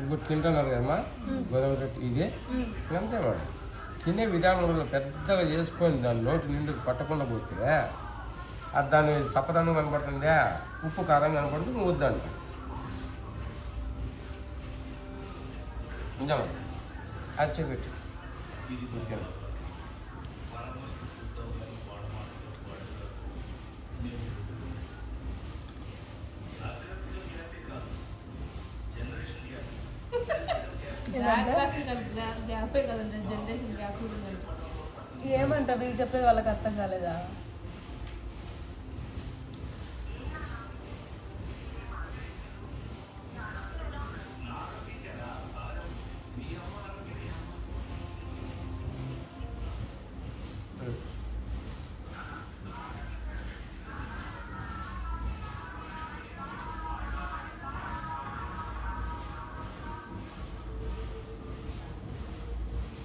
ఇప్పుడు తింటున్నారు కదమ్మా? గోధుమ రొట్టె ఇది. అంతే మేడం తినే విధానంలో పెద్దగా చేసుకొని దాని నోటి నిండు పట్టకుండా పోతే అది దాని చప్పదనం కనపడుతుందా ఉప్పు కారం కనపడుతుంది వద్దంట నిజమా అచ్చపెట్టు ఏమంటారు? వీళ్ళు చెప్పేది వాళ్ళకి అర్థం కాలేదా?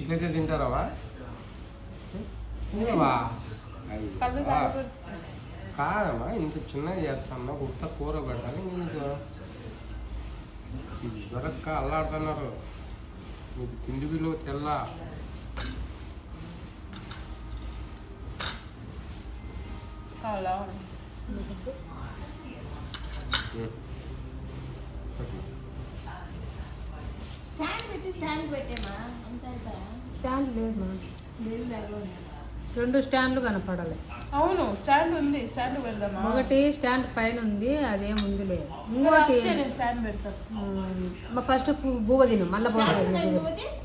ఇట్లయితే తింటారావా? తినవా. కాదమ్మా ఇంత చిన్నగా చేస్తాను ఉత్త కూర పెట్టాలి నీకు. దొరక్క అల్లాడుతున్నారు. నీకు తిండి విలువ తెల్ల. కావాలా? స్టాండ్ లేదు రెండు స్టాండ్లు కనపడాలి. అవును స్టాండ్ ఉంది. స్టాండ్ పెడదామా ఒకటి స్టాండ్ పైన ఉంది అదేం ఉంది లేదు ఇంకోటి స్టాండ్ పెడతాను ఫస్ట్ బూగ తిను మళ్ళీ బూగ